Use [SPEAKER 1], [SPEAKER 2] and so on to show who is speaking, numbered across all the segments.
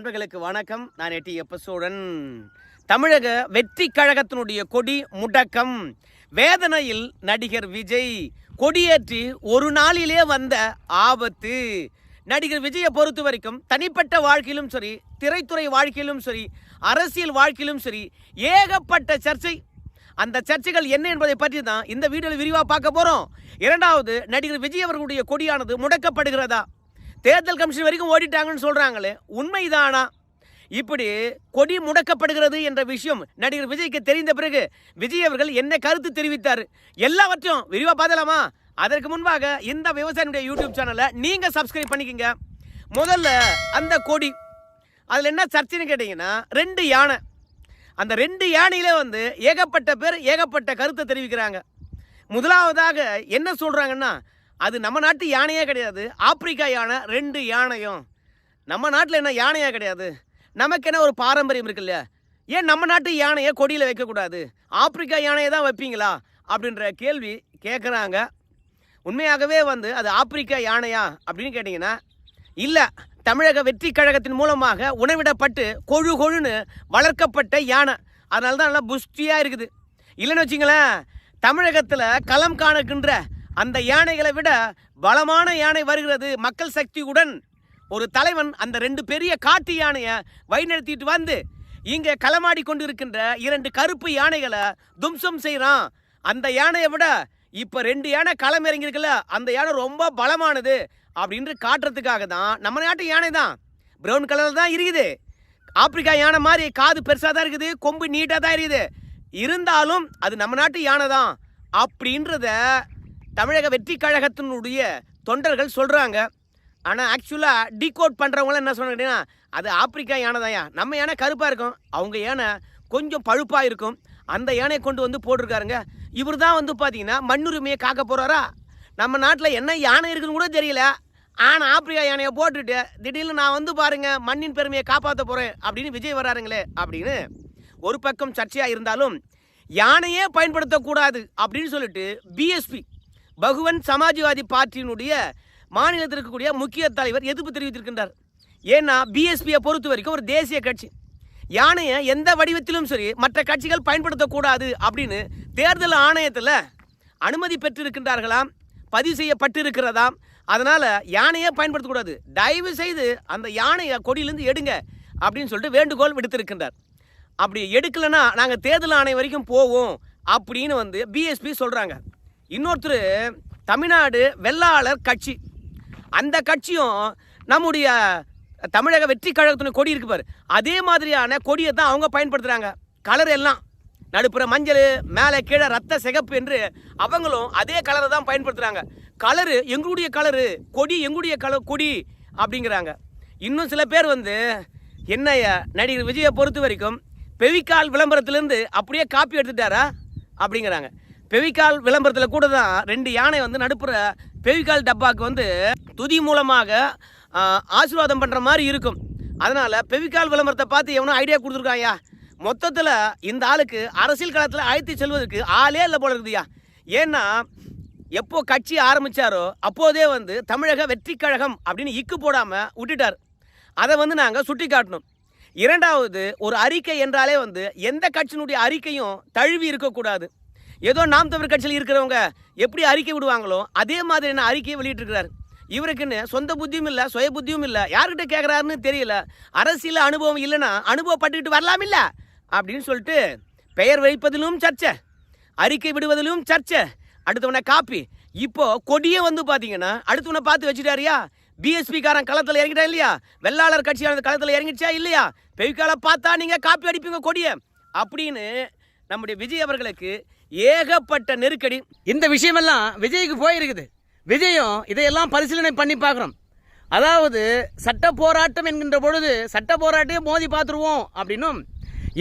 [SPEAKER 1] நண்பர்களுக்கு வணக்கம். நான் எட்டி எப்பசோடன். தமிழக வெற்றி கழகத்தினுடைய கொடி முடக்கம். வேதனையில் நடிகர் விஜய் கொடியேற்றி ஒரு நாளிலே வந்த ஆபத்து. நடிகர் விஜயை பொறுத்த வரைக்கும் தனிப்பட்ட வாழ்க்கையிலும் சரி திரைத்துறை வாழ்க்கையிலும் சரி அரசியல் வாழ்க்கையிலும் சரி ஏகப்பட்ட சர்ச்சை. அந்த சர்ச்சைகள் என்ன என்பதை பற்றி தான் இந்த வீடியோவில் விரிவாக பார்க்க போகிறோம் இரண்டாவது நடிகர் விஜய் அவர்களுடைய கொடியானது முடக்கப்படுகிறதா? தேர்தல் கமிஷன் வரைக்கும் ஓடிட்டாங்கன்னு சொல்கிறாங்களே உண்மைதானா? இப்படி கொடி முடக்கப்படுகிறது என்ற விஷயம் நடிகர் விஜய்க்கு தெரிந்த பிறகு விஜய் அவர்கள் என்ன கருத்து தெரிவித்தார். எல்லாவற்றையும் விரிவாக பார்த்தலாமா அதற்கு முன்பாக இந்த விவசாயினுடைய யூடியூப் சேனலை நீங்கள் சப்ஸ்கிரைப் பண்ணிக்கோங்க. முதல்ல அந்த கொடி அதில் என்ன சர்ச்சைன்னு கேட்டிங்கன்னா ரெண்டு யானை. அந்த ரெண்டு யானையில வந்து ஏகப்பட்ட பேர் ஏகப்பட்ட கருத்தை தெரிவிக்கிறாங்க. முதலாவதாக என்ன சொல்கிறாங்கன்னா அது நம்ம நாட்டு யானையே கிடையாது. ஆப்பிரிக்கா யானை ரெண்டு யானையும். நம்ம நாட்டில் என்ன யானையா கிடையாது? நமக்கு என்ன ஒரு பாரம்பரியம் இருக்கு இல்லையா? ஏன் நம்ம நாட்டு யானையை கொடியில் வைக்கக்கூடாது? ஆப்பிரிக்கா யானையை தான் வைப்பீங்களா? அப்படின்ற கேள்வி கேட்குறாங்க உண்மையாகவே வந்து அது ஆப்பிரிக்கா யானையா அப்படின்னு கேட்டிங்கன்னா இல்லை. தமிழக வெற்றி கழகத்தின் மூலமாக உணவிடப்பட்டு கொழு கொழுன்னு வளர்க்கப்பட்ட யானை. அதனால தான் நல்லா புஷ்டியாக இருக்குது. இல்லைன்னு வச்சிங்களேன் தமிழகத்தில் களம் காணுகின்ற அந்த யானைகளை விட பலமான யானை வருகிறது மக்கள் சக்தியுடன். ஒரு தலைவன் அந்த ரெண்டு பெரிய காட்டு யானையை வழிநடத்திட்டு வந்து இங்கே களமாடி கொண்டிருக்கின்ற இரண்டு கருப்பு யானைகளை தும்சம் செய்கிறான். அந்த யானையை விட இப்போ ரெண்டு யானை களம் இறங்கியிருக்குல்ல அந்த யானை ரொம்ப பலமானது அப்படின்னு காட்டுறதுக்காக தான் நம்ம நாட்டு யானை தான். ப்ரௌன் கலரில் தான் இருக்குது. ஆப்பிரிக்கா யானை மாதிரி காது பெருசாக தான் இருக்குது கொம்பு நீட்டாக தான் இருக்குது. இருந்தாலும் அது நம்ம நாட்டு யானை தான் அப்படின்றத தமிழக வெற்றி கழகத்தினுடைய தொண்டர்கள் சொல்கிறாங்க ஆனால் ஆக்சுவலாக டீகோட் பண்ணுறவங்களாம் என்ன சொன்னாங்கன்னா அது ஆப்பிரிக்கா யானை தான்யா நம்ம யானை கருப்பாக இருக்கும். அவங்க யானை கொஞ்சம் பழுப்பாக இருக்கும். அந்த யானையை கொண்டு வந்து போட்டிருக்காருங்க. இவர் தான் வந்து பார்த்தீங்கன்னா மண்ணுரிமையை காக்க போகிறாரா நம்ம நாட்டில் என்ன யானை இருக்குன்னு கூட தெரியல. ஆனால் ஆப்பிரிக்கா யானையை போட்டுட்டு திடீர்னு நான் வந்து பாருங்கள் மண்ணின் பெருமையை காப்பாற்ற போகிறேன் அப்படின்னு விஜய் வராருங்களே அப்படின்னு ஒரு பக்கம் சர்ச்சையாக இருந்தாலும் யானையே பயன்படுத்தக்கூடாது அப்படின்னு சொல்லிட்டு பிஎஸ்பி பகுவன் சமாஜ்வாதி பார்ட்டியினுடைய மாநிலத்தில் இருக்கக்கூடிய முக்கிய தலைவர் எதிர்ப்பு தெரிவித்திருக்கின்றார். ஏன்னா பிஎஸ்பியை பொறுத்த வரைக்கும் ஒரு தேசிய கட்சி. யானையை எந்த வடிவத்திலும் சரி மற்ற கட்சிகள் பயன்படுத்தக்கூடாது அப்படின்னு தேர்தல் ஆணையத்தில் அனுமதி பெற்றிருக்கின்றார்களாம் பதிவு செய்யப்பட்டிருக்கிறதாம். அதனால் யானையை பயன்படுத்தக்கூடாது. தயவு செய்து அந்த யானையை கொடியிலேருந்து எடுங்க அப்படின்னு சொல்லிட்டு வேண்டுகோள் விடுத்திருக்கின்றார். அப்படி எடுக்கலைன்னா நாங்கள் தேர்தல் ஆணையம் வரைக்கும் போவோம் அப்படின்னு வந்து பிஎஸ்பி சொல்கிறாங்க இன்னொருத்தர் தமிழ்நாடு வெள்ளாளர் கட்சி. அந்த கட்சியும் நம்முடைய தமிழக வெற்றி கழகத்தின கொடி இருக்கு பாரு. அதே மாதிரியான கொடியை தான் அவங்க பயன்படுத்துகிறாங்க கலர் எல்லாம். நடுப்புற மஞ்சள் மேலே கீழே ரத்த சிகப்பு என்று அவங்களும் அதே கலரை தான் பயன்படுத்துகிறாங்க கலரு எங்களுடைய கலரு கொடி எங்களுடைய கலர் கொடி அப்படிங்கிறாங்க. இன்னும் சில பேர் வந்து என்னய்யா நடிகர் விஜயை பொறுத்த வரைக்கும் பெவிக்கால் விளம்பரத்திலேருந்து அப்படியே காப்பி எடுத்துட்டாரா? அப்படிங்கிறாங்க. பெவிக்கால் விளம்பரத்தில் கூட தான் ரெண்டு யானை வந்து நடுப்புற பெவிக்கால் டப்பாக்கு வந்து துதி மூலமாக ஆசீர்வாதம் பண்ணுற மாதிரி இருக்கும். அதனால் பெவிக்கால் விளம்பரத்தை பார்த்து எவனோ ஐடியா கொடுத்துருக்காயா மொத்தத்தில் இந்த ஆளுக்கு அரசியல் களத்தில் அழைத்து செல்வதற்கு ஆளே இல்லை போல இருக்குதுயா. ஏன்னா எப்போ கட்சி ஆரம்பிச்சாரோ அப்போதே வந்து தமிழக வெற்றி கழகம் அப்படின்னு இக்கு போடாமல் விட்டுட்டார். அதை வந்து நாங்கள் சுட்டி காட்டணும் இரண்டாவது ஒரு அறிக்கை என்றாலே வந்து எந்த கட்சியினுடைய அறிக்கையும் தழுவி இருக்கக்கூடாது. ஏதோ நாம் தமிழ் கட்சியில் இருக்கிறவங்க எப்படி அறிக்கை விடுவாங்களோ அதே மாதிரியான அறிக்கையை வெளியிட்டிருக்கிறார். இவருக்குன்னு சொந்த புத்தியும் இல்லை சுய புத்தியும் இல்லை யார்கிட்ட கேட்குறாருன்னு தெரியல. அரசியல் அனுபவம் இல்லைன்னா அனுபவப்பட்டுக்கிட்டு வரலாம் இல்ல அப்படின்னு சொல்லிட்டு பெயர் வைப்பதிலும் சர்ச்சை அறிக்கை விடுவதிலும் சர்ச்சை. அடுத்தவனை காப்பி. இப்போ கொடியே வந்து பார்த்தீங்கன்னா அடுத்தவனை பார்த்து வச்சுட்டாரியா? பிஎஸ்பி காரன் களத்தில் இறங்கிட்டா இல்லையா? வெள்ளாளர் கட்சியானது களத்தில் இறங்கிடுச்சா இல்லையா? பெய்கால பார்த்தா நீங்கள் காப்பி அடிப்பீங்க கொடியை. அப்படின்னு நம்முடைய விஜய் அவர்களுக்கு ஏகப்பட்ட நெருக்கடி. இந்த விஷயமெல்லாம் விஜய்க்கு போயிருக்குது. விஜயும் இதையெல்லாம் பரிசீலனை பண்ணி பார்க்குறோம். அதாவது சட்ட போராட்டம் என்கின்ற பொழுது சட்ட போராட்டையே மோதி பார்த்துருவோம் அப்படின்னும்.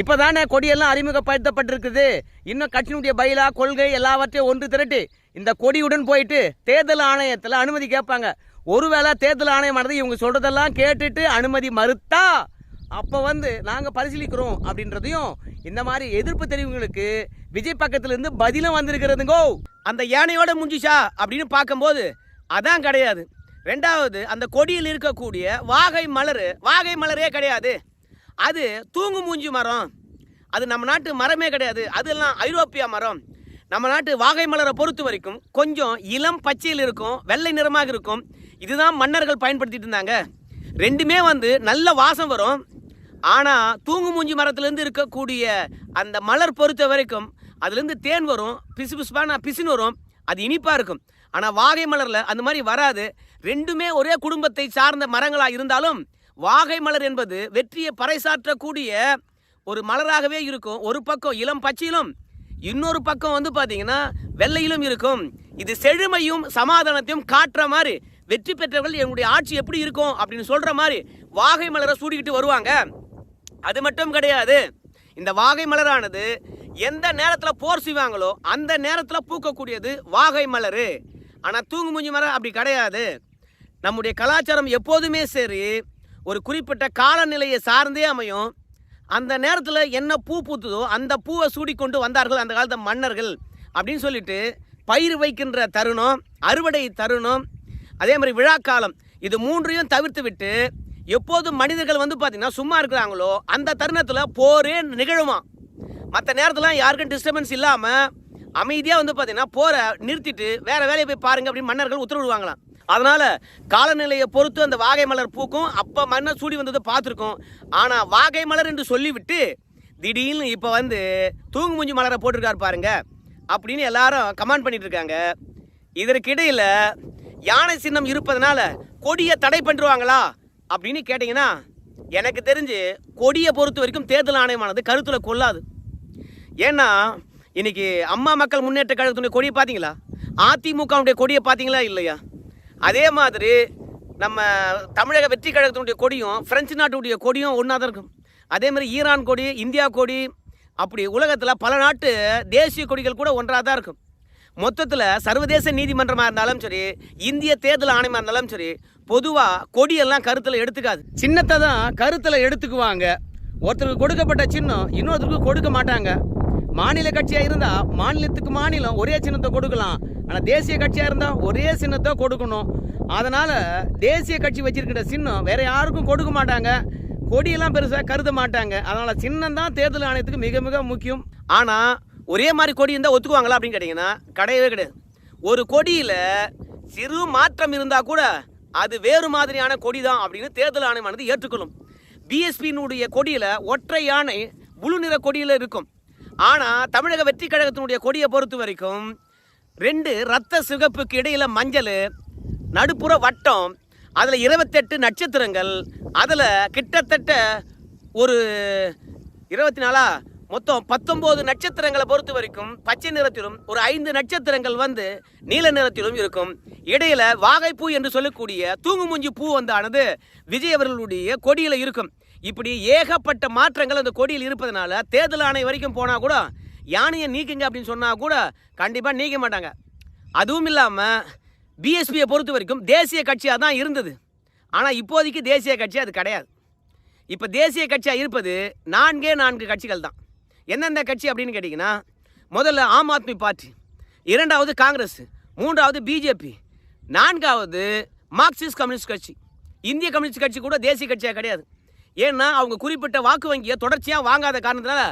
[SPEAKER 1] இப்போ தானே கொடியெல்லாம் அறிமுகப்படுத்தப்பட்டிருக்குது. இன்னும் கட்சியினுடைய பயிலா கொள்கை எல்லாவற்றையும் ஒன்று திரட்டி இந்த கொடியுடன் போயிட்டு தேர்தல் ஆணையத்தில் அனுமதி கேட்பாங்க. ஒருவேளை தேர்தல் ஆணையமானது இவங்க சொல்கிறதெல்லாம் கேட்டுட்டு அனுமதி மறுத்தா அப்போ வந்து நாங்கள் பரிசீலிக்கிறோம் அப்படின்றதையும் இந்த மாதிரி எதிர்ப்பு தெரிவுகளுக்கு விஜய் பக்கத்துலேருந்து பதிலும் வந்திருக்கிறதுங்கோ. அந்த யானையோட முடிஞ்சிச்சா அப்படின்னு பார்க்கும்போது அதான் கிடையாது. ரெண்டாவது அந்த கொடியில் இருக்கக்கூடிய வாகை மலர் வாகை மலரே கிடையாது. அது தூங்கு மூஞ்சி மரம். அது நம்ம நாட்டு மரமே கிடையாது. அதெல்லாம் ஐரோப்பியா மரம். நம்ம நாட்டு வாகை மலரை பொறுத்த வரைக்கும் கொஞ்சம் இளம் பச்சையில் இருக்கும் வெள்ளை நிறமாக இருக்கும். இதுதான் மன்னர்கள் பயன்படுத்திட்டு இருந்தாங்க. ரெண்டுமே வந்து நல்ல வாசம் வரும். ஆனால் தூங்கு மூஞ்சி மரத்துலேருந்து இருக்கக்கூடிய அந்த மலர் பொறுத்த வரைக்கும் அதுலேருந்து தேன் வரும் பிசு பிசுப்பான பிசுன்னு வரும் அது இனிப்பாக இருக்கும். ஆனால் வாகை மலரில் அந்த மாதிரி வராது. ரெண்டுமே ஒரே குடும்பத்தை சார்ந்த மரங்களாக இருந்தாலும் வாகை மலர் என்பது வெற்றியை பறைசாற்றக்கூடிய ஒரு மலராகவே இருக்கும். ஒரு பக்கம் இளம் பச்சையிலும் இன்னொரு பக்கம் வந்து பார்த்தீங்கன்னா வெள்ளையிலும் இருக்கும். இது செழுமையும் சமாதானத்தையும் காட்டுற மாதிரி வெற்றி பெற்றவர்கள் என்னுடைய ஆட்சி எப்படி இருக்கும் அப்படின்னு சொல்கிற மாதிரி வாகை மலரை சூடிக்கிட்டு வருவாங்க. அது மட்டும் கிடையாது. இந்த வாகை மலரானது எந்த நேரத்தில் போர் செய்வாங்களோ அந்த நேரத்தில் பூக்கக்கூடியது வாகை மலர். ஆனால் தூங்கு மூஞ்சி மரம் அப்படி கிடையாது. நம்முடைய கலாச்சாரம் எப்போதுமே சரி ஒரு குறிப்பிட்ட காலநிலையை சார்ந்தே அமையும். அந்த நேரத்தில் என்ன பூ பூத்துதோ அந்த பூவை சூடிக்கொண்டு வந்தார்கள் அந்த காலத்து மன்னர்கள் அப்படின்னு சொல்லிட்டு பயிர் வைக்கின்ற தருணம் அறுவடை தருணம் அதே மாதிரி விழாக்காலம் இது மூன்றையும் தவிர்த்து விட்டு எப்போதும் மனிதர்கள் வந்து பார்த்தீங்கன்னா சும்மா இருக்கிறாங்களோ அந்த தருணத்தில் போரே நிகழுமா? மற்ற நேரத்தில் யாருக்கும் டிஸ்டர்பன்ஸ் இல்லாமல் அமைதியாக வந்து பார்த்தீங்கன்னா போரை நிறுத்திட்டு வேற வேலையை போய் பாருங்க அப்படின்னு மன்னர்கள் உத்தரவிடுவாங்களாம். அதனால் காலநிலையை பொறுத்து அந்த வாகை மலர் பூக்கும். அப்போ மன்னர் சூடி வந்ததை பார்த்துருக்கோம். ஆனால் வாகை மலர் என்று சொல்லிவிட்டு திடீர்னு இப்போ வந்து தூங்கு மூஞ்சி மலரை போட்டிருக்காரு பாருங்க அப்படின்னு எல்லாரும் கமெண்ட் பண்ணிட்டு இருக்காங்க. இதற்கிடையில் யானை சின்னம் இருப்பதனால கொடியை தடை பண்ணிருவாங்களா? அப்படின்னு கேட்டிங்கன்னா எனக்கு தெரிஞ்சு கொடியை பொறுத்த வரைக்கும் தேர்தல் ஆணையமானது கருத்தில் கொள்ளாது. ஏன்னா இன்றைக்கி அம்மா மக்கள் முன்னேற்ற கழகத்துடைய கொடியை பார்த்தீங்களா? அதிமுகவுடைய கொடியை பார்த்தீங்களா இல்லையா? அதே மாதிரி நம்ம தமிழக வெற்றி கழகத்தினுடைய கொடியும் பிரெஞ்சு நாட்டுடைய கொடியும் ஒன்றா தான் இருக்கும். அதே மாதிரி ஈரான் கொடி இந்தியா கொடி அப்படி உலகத்தில் பல நாட்டு தேசிய கொடிகள் கூட ஒன்றாக தான் இருக்கும். மொத்தத்தில் சர்வதேச நீதிமன்றமாக இருந்தாலும் சரி இந்திய தேர்தல் ஆணையமாக இருந்தாலும் சரி பொதுவாக கொடியெல்லாம் கருத்தில் எடுத்துக்காது. சின்னத்தை தான் கருத்தில் எடுத்துக்குவாங்க. ஒருத்தருக்கு கொடுக்கப்பட்ட சின்னம் இன்னொருத்தருக்கு கொடுக்க மாட்டாங்க. மாநில கட்சியாக இருந்தால் மாநிலத்துக்கு மாநிலம் ஒரே சின்னத்தை கொடுக்கலாம். ஆனால் தேசிய கட்சியாக இருந்தால் ஒரே சின்னத்தை கொடுக்கணும். அதனால் தேசிய கட்சி வச்சிருக்கிற சின்னம் வேற யாருக்கும் கொடுக்க மாட்டாங்க. கொடியெல்லாம் பெருசாக கருத மாட்டாங்க. அதனால் சின்னம் தான் தேர்தல் ஆணையத்துக்கு மிக மிக முக்கியம். ஆனால் ஒரே மாதிரி கொடி இருந்தால் ஒத்துக்குவாங்களா அப்படின்னு கேட்டிங்கன்னா கிடையவே கிடையாது. ஒரு கொடியில் சிறு மாற்றம் இருந்தால் கூட அது வேறு மாதிரியான கொடி தான் அப்படின்னு தேர்தல் ஆணையமானது ஏற்றுக்கொள்ளும். பிஎஸ்பியினுடைய கொடியில் ஒற்றை யானை முழு நிற கொடியில் இருக்கும். ஆனால் தமிழக வெற்றி கழகத்தினுடைய கொடியை பொறுத்த வரைக்கும் ரெண்டு ரத்த சிகப்புக்கு இடையில் மஞ்சள் நடுப்புற வட்டம் அதில் இருபத்தெட்டு நட்சத்திரங்கள் அதில் கிட்டத்தட்ட ஒரு இருபத்தி நாலா மொத்தம் பத்தொம்போது நட்சத்திரங்களை பொறுத்த வரைக்கும் பச்சை நிறத்திலும் ஒரு ஐந்து நட்சத்திரங்கள் வந்து நீல நிறத்திலும் இருக்கும். இடையில வாகைப்பூ என்று சொல்லக்கூடிய தூங்குமூஞ்சி பூ வந்தானது விஜய் அவர்களுடைய கொடியில் இருக்கும். இப்படி ஏகப்பட்ட மாற்றங்கள் அந்த கொடியில் இருப்பதனால தேர்தல் ஆணை வரைக்கும் போனால் கூட யானையை நீக்குங்க அப்படின்னு சொன்னால் கூட கண்டிப்பாக நீக்க மாட்டாங்க. அதுவும் இல்லாமல் பிஎஸ்பியை பொறுத்த வரைக்கும் தேசிய கட்சியாக தான் இருந்தது. ஆனால் இப்போதைக்கு தேசிய கட்சி அது கிடையாது. இப்போ தேசிய கட்சியாக இருப்பது நான்கே நான்கு கட்சிகள் தான். எந்தெந்த கட்சி அப்படின்னு கேட்டிங்கன்னா முதல்ல ஆம் ஆத்மி பார்ட்டி இரண்டாவது காங்கிரஸ் மூன்றாவது பிஜேபி நான்காவது மார்க்சிஸ்ட் கம்யூனிஸ்ட் கட்சி. இந்திய கம்யூனிஸ்ட் கட்சி கூட தேசிய கட்சியாக கிடையாது. ஏன்னா அவங்க குறிப்பிட்ட வாக்கு வங்கியை தொடர்ச்சியாக வாங்காத காரணத்தினால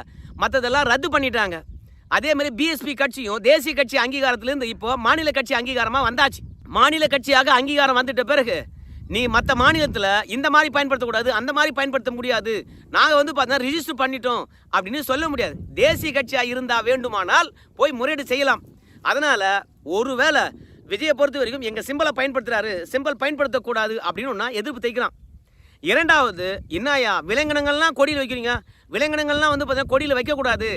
[SPEAKER 1] மற்றதெல்லாம் ரத்து பண்ணிட்டாங்க. அதே மாதிரி பிஎஸ்பி கட்சியும் தேசிய கட்சி அங்கீகாரத்திலேருந்து இப்போ மாநில கட்சி அங்கீகாரமாக வந்தாச்சு. மாநில கட்சியாக அங்கீகாரம் வந்துட்ட பிறகு நீ மற்ற மாநிலத்தில் இந்த மாதிரி பயன்படுத்தக்கூடாது அந்த மாதிரி பயன்படுத்த முடியாது. நாங்கள் வந்து பார்த்தீங்கன்னா ரிஜிஸ்டர் பண்ணிட்டோம் அப்படின்னு சொல்ல முடியாது. தேசிய கட்சியாக இருந்தால் வேண்டுமானால் போய் முறையீடு செய்யலாம். அதனால் ஒருவேளை விஜயை பொறுத்த வரைக்கும் எங்கள் சிம்பலை பயன்படுத்துகிறாரு சிம்பிள் பயன்படுத்தக்கூடாது அப்படின்னு நான் எதிர்ப்பு தைக்கலாம் இரண்டாவது என்னையா விலங்கினங்கள்லாம் கொடியில் வைக்கிறீங்க? விலங்கினங்கள்லாம் வந்து பார்த்தீங்கன்னா கொடியில் வைக்கக்கூடாது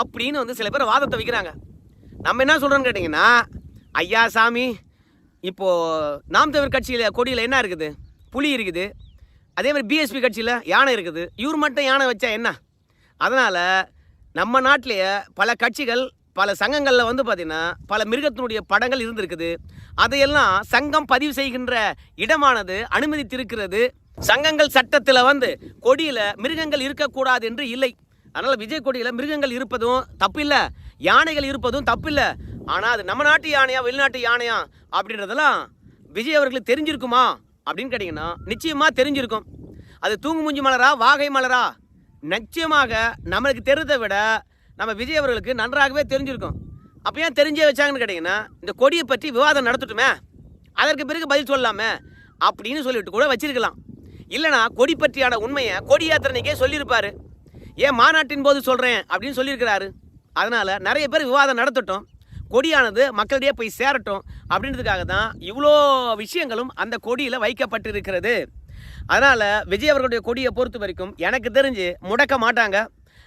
[SPEAKER 1] அப்படின்னு வந்து சில பேர் வாதத்தை வைக்கிறாங்க. நம்ம என்ன சொல்கிறோன்னு கேட்டிங்கன்னா ஐயா சாமி இப்போது நாம் தமிழ் கட்சியில் கொடியில் என்ன இருக்குது? புலி இருக்குது. அதே மாதிரி பிஎஸ்பி கட்சியில் யானை இருக்குது. இவர் மட்டும் யானை வச்சா என்ன? அதனால் நம்ம நாட்டிலேயே பல கட்சிகள் பல சங்கங்களில் வந்து பார்த்திங்கன்னா பல மிருகத்தினுடைய படங்கள் இருந்திருக்குது. அதையெல்லாம் சங்கம் பதிவு செய்கின்ற இடமானது அனுமதித்திருக்கிறது. சங்கங்கள் சட்டத்தில் வந்து கொடியில் மிருகங்கள் இருக்கக்கூடாது என்று இல்லை. அதனால் விஜய் கொடியில் மிருகங்கள் இருப்பதும் தப்பில்லை. யானைகள் இருப்பதும் தப்பில்லை. ஆனால் அது நம்ம நாட்டு யானையா வெளிநாட்டு யானையா அப்படின்றதெல்லாம் விஜய் அவர்களுக்கு தெரிஞ்சிருக்குமா அப்படின்னு கேட்டிங்கன்னா நிச்சயமாக தெரிஞ்சிருக்கும். அது தூங்கு மூஞ்சி மலரா வாகை மலரா? நிச்சயமாக நம்மளுக்கு தெரிந்ததை விட நம்ம விஜய் அவர்களுக்கு நன்றாகவே தெரிஞ்சிருக்கும். அப்போ ஏன் தெரிஞ்சே வச்சாங்கன்னு கேட்டிங்கன்னா இந்த கொடியை பற்றி விவாதம் நடத்தட்டுமே. அதற்கு பிறகு பதில் சொல்லலாமே அப்படின்னு சொல்லிட்டு கூட வச்சிருக்கலாம். இல்லைனா கொடி பற்றியான உண்மையை கொடி யாத்திரனைக்கே சொல்லியிருப்பார். ஏன் மாநாட்டின் போது சொல்கிறேன் அப்படின்னு சொல்லியிருக்கிறாரு. அதனால் நிறைய பேர் விவாதம் நடத்தட்டும். கொடியானது மக்களிடையே போய் சேரட்டும் அப்படின்றதுக்காக தான் இவ்வளோ விஷயங்களும் அந்த கொடியில் வைக்கப்பட்டிருக்கிறது. அதனால் விஜய் அவர்களுடைய கொடியை பொறுத்த வரைக்கும் எனக்கு தெரிஞ்சு முடக்க மாட்டாங்க.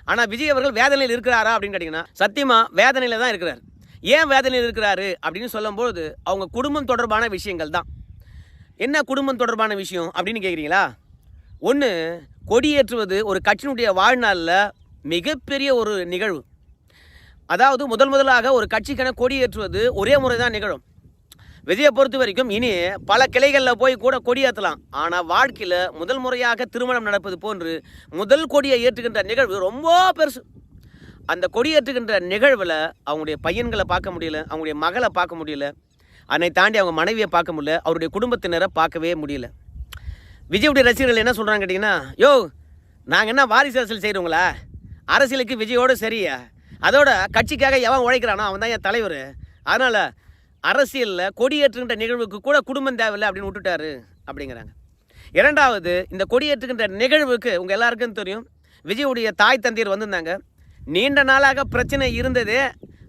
[SPEAKER 1] ஆனால் விஜய் அவர்கள் வேதனையில் இருக்கிறாரா அப்படின்னு கேட்டிங்கன்னா சத்தியமாக வேதனையில் தான் இருக்கிறார். ஏன் வேதனையில் இருக்கிறாரு அப்படின்னு சொல்லும்போது அவங்க குடும்பம் தொடர்பான விஷயங்கள் தான். என்ன குடும்பம் தொடர்பான விஷயம் அப்படின்னு கேட்குறீங்களா ஒன்று கொடியேற்றுவது ஒரு கட்சியினுடைய வாழ்நாளில் மிகப்பெரிய ஒரு நிகழ்வு. அதாவது முதல் முதலாக ஒரு கட்சிக்கான கொடியேற்றுவது ஒரே முறை தான் நிகழும். விஜயை பொறுத்த வரைக்கும் இனி பல கிளைகளில் போய் கூட கொடியேற்றலாம். ஆனால் வாழ்க்கையில் முதல் முறையாக திருமணம் நடப்பது போன்று முதல் கொடியை ஏற்றுகின்ற நிகழ்வு ரொம்ப பெருசு. அந்த கொடியேற்றுகின்ற நிகழ்வில் அவங்களுடைய பையன்களை பார்க்க முடியல அவங்களுடைய மகளை பார்க்க முடியல அதனை தாண்டி அவங்க மனைவியை பார்க்க முடியல அவருடைய குடும்பத்தினரை பார்க்கவே முடியல. விஜயுடைய ரசிகர்கள் என்ன சொல்கிறாங்க கேட்டிங்கன்னா யோ நாங்கள் என்ன வாரிசு அரசியல் செய்கிறவங்களா அரசியலுக்கு விஜயோடு சரியா? அதோட கட்சிக்காக எவன் உழைக்கிறானோ அவன் தான் என் தலைவர். அதனால் அரசியலில் கொடியேற்றுகின்ற நிகழ்வுக்கு கூட குடும்பம் தேவையில்லை அப்படின்னு விட்டுட்டாரு அப்படிங்கிறாங்க. இரண்டாவது இந்த கொடியேற்றுகின்ற நிகழ்வுக்கு உங்கள் எல்லாருக்கும் தெரியும். விஜயுடைய தாய் தந்தையர் வந்திருந்தாங்க. நீண்ட நாளாக பிரச்சனை இருந்தது.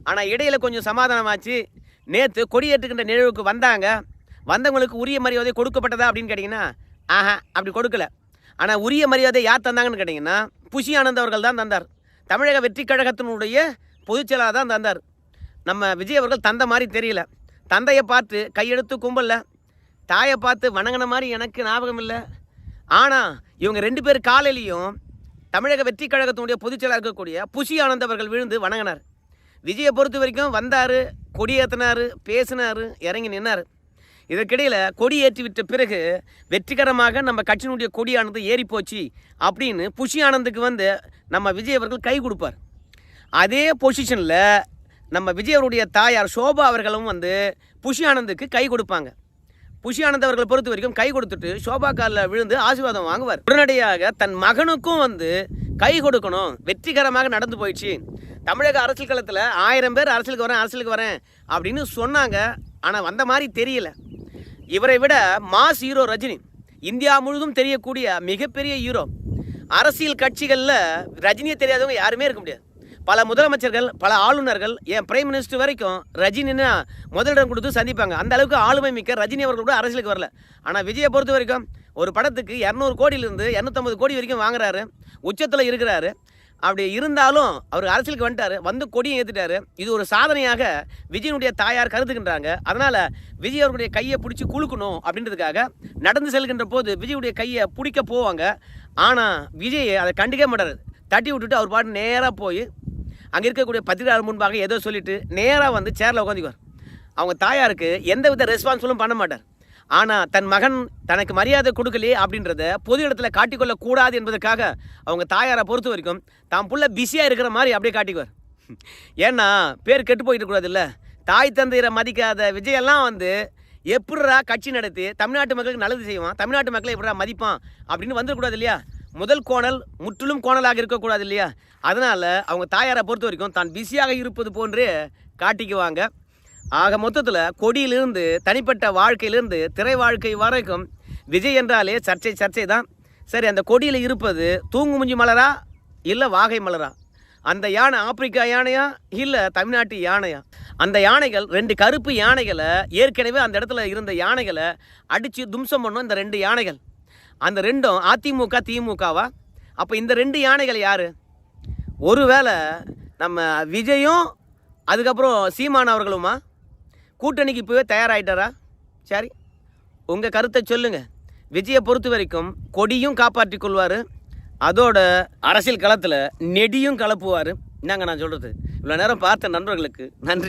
[SPEAKER 1] ஆனால் இடையில கொஞ்சம் சமாதானமாச்சு. நேற்று கொடியேற்றுகின்ற நிகழ்வுக்கு வந்தாங்க. வந்தவங்களுக்கு உரிய மரியாதை கொடுக்கப்பட்டதா அப்படின்னு கேட்டிங்கன்னா ஆஹா அப்படி கொடுக்கல. ஆனால் உரிய மரியாதை யார் தந்தாங்கன்னு கேட்டிங்கன்னா புஷி ஆனந்த் அவர்கள் தான் தந்தார். தமிழக வெற்றி கழகத்தினுடைய பொதுச் செயலாளர் தான் தந்தார். நம்ம விஜய் அவர்கள் தந்த மாதிரி தெரியல. தந்தையை பார்த்து கையெடுத்து கும்பல தாயை பார்த்து வணங்கின மாதிரி எனக்கு ஞாபகம் இல்லை. ஆனால் இவங்க ரெண்டு பேர் காலையிலையும் தமிழக வெற்றி கழகத்தினுடைய பொதுச் செயலாளர் இருக்கக்கூடிய புஷி ஆனந்த் அவர்கள் விழுந்து வணங்கினார். விஜயை பொறுத்த வரைக்கும் வந்தார் கொடியேற்றினார் பேசினார் இறங்கி நின்னார். இதற்கிடையில் கொடி ஏற்றி விட்ட பிறகு வெற்றிகரமாக நம்ம கட்சியினுடைய கொடியானது ஏறி போச்சு அப்படின்னு புஷி ஆனந்துக்கு வந்து நம்ம விஜய் அவர்கள் கை கொடுப்பார். அதே பொசிஷனில் நம்ம விஜய் அவருடைய தாயார் சோபா அவர்களும் வந்து புஷி ஆனந்துக்கு கை கொடுப்பாங்க. புஷி ஆனந்த் அவர்களை பொறுத்த வரைக்கும் கை கொடுத்துட்டு சோபா காலில் விழுந்து ஆசீர்வாதம் வாங்குவார். உடனடியாக தன் மகனுக்கும் வந்து கை கொடுக்கணும். வெற்றிகரமாக நடந்து போயிடுச்சு. தமிழக அரசியல் களத்தில் ஆயிரம் பேர் அரசியலுக்கு வரேன் அரசியலுக்கு வரேன் அப்படின்னு சொன்னாங்க. ஆனால் வந்த மாதிரி தெரியல. இவரை விட மாஸ் ஹீரோ ரஜினி இந்தியா முழுதும் தெரியக்கூடிய மிகப்பெரிய ஹீரோ அரசியல் கட்சிகளில் ரஜினியை தெரியாதவங்க யாருமே இருக்க முடியாது. பல முதலமைச்சர்கள் பல ஆளுநர்கள் என் பிரைம் மினிஸ்டர் வரைக்கும் ரஜினின்னா முதலிடம் கொடுத்து சந்திப்பாங்க. அந்த அளவுக்கு ஆளுமை மிக்க ரஜினி அவர்கள் கூட அரசியலுக்கு வரல. ஆனால் விஜயை பொறுத்த வரைக்கும் ஒரு படத்துக்கு இரநூறு கோடியிலிருந்து இரநூத்தம்பது கோடி வரைக்கும் வாங்குறாரு. உச்சத்தில் இருக்கிறாரு. அப்படி இருந்தாலும் அவர் அரசியலுக்கு வந்துட்டாரு. வந்து கொடியும் ஏற்றிட்டாரு இது ஒரு சாதனையாக விஜயனுடைய தாயார் கருதுகின்றாங்க. அதனால் விஜய் அவருடைய கையை பிடிச்சி குலுக்கணும் அப்படின்றதுக்காக நடந்து செல்கின்ற போது விஜயுடைய கையை பிடிக்க போவாங்க. ஆனால் விஜய் அதை கண்டுக்க மாட்டார். தட்டி விட்டுட்டு அவர் பாட்டு நேராக போய் அங்கே இருக்கக்கூடிய பத்திரிகையாளர் முன்பாக ஏதோ சொல்லிட்டு நேராக வந்து சேரில் உட்காந்துக்குவார் அவங்க தாயாருக்கு எந்த வித ரெஸ்பான்சிபிளும் பண்ண மாட்டார். ஆனால் தன் மகன் தனக்கு மரியாதை கொடுக்கலையே அப்படின்றத பொது இடத்துல காட்டிக்கொள்ளக்கூடாது என்பதற்காக அவங்க தாயாரை பொறுத்த வரைக்கும் தான் புள்ள பிஸியாக இருக்கிற மாதிரி அப்படியே காட்டிக்குவார். ஏன்னா பேர் கெட்டு போயிட்டு கூடாது தாய் தந்தையரை மதிக்காத விஜயெல்லாம் வந்து எப்படிரா கட்சி நடத்தி தமிழ்நாட்டு மக்களுக்கு நல்லது செய்வான் தமிழ்நாட்டு மக்களை எப்படிரா மதிப்பான் அப்படின்னு வந்துடக்கூடாது இல்லையா? முதல் கோணல் முற்றிலும் கோணலாக இருக்கக்கூடாது இல்லையா? அதனால் அவங்க தாயாரை பொறுத்த வரைக்கும் தான் பிஸியாக இருப்பது போன்று காட்டிக்குவாங்க. ஆக மொத்தத்தில் கொடியிலிருந்து தனிப்பட்ட வாழ்க்கையிலிருந்து திரை வாழ்க்கை வரைக்கும் விஜய் என்றாலே சர்ச்சை சர்ச்சை தான். சரி அந்த கொடியில் இருப்பது தூங்கு முஞ்சி மலரா இல்லை வாகை மலரா? அந்த யானை ஆப்பிரிக்கா யானையா இல்லை தமிழ்நாட்டு யானையா? அந்த யானைகள் ரெண்டு கருப்பு யானைகளை ஏற்கனவே அந்த இடத்துல இருந்த யானைகளை அடித்து தும்சம் பண்ணும் இந்த ரெண்டு யானைகள். அந்த ரெண்டும் அதிமுக திமுகவா? அப்போ இந்த ரெண்டு யானைகள் யார்? ஒருவேளை நம்ம விஜயும் அதுக்கப்புறம் சீமான் அவர்களுமா? கூட்டணிக்கு இப்போவே தயாராகிட்டாரா சரி உங்கள் கருத்தை சொல்லுங்கள் விஜயை பொறுத்த வரைக்கும் கொடியும் காப்பாற்றி கொள்வார். அதோட அரசியல் களத்தில் நெடியும் கலப்புவார். என்னங்க நான் சொல்கிறது இவ்வளோ நேரம் பார்த்த நண்பர்களுக்கு நன்றி.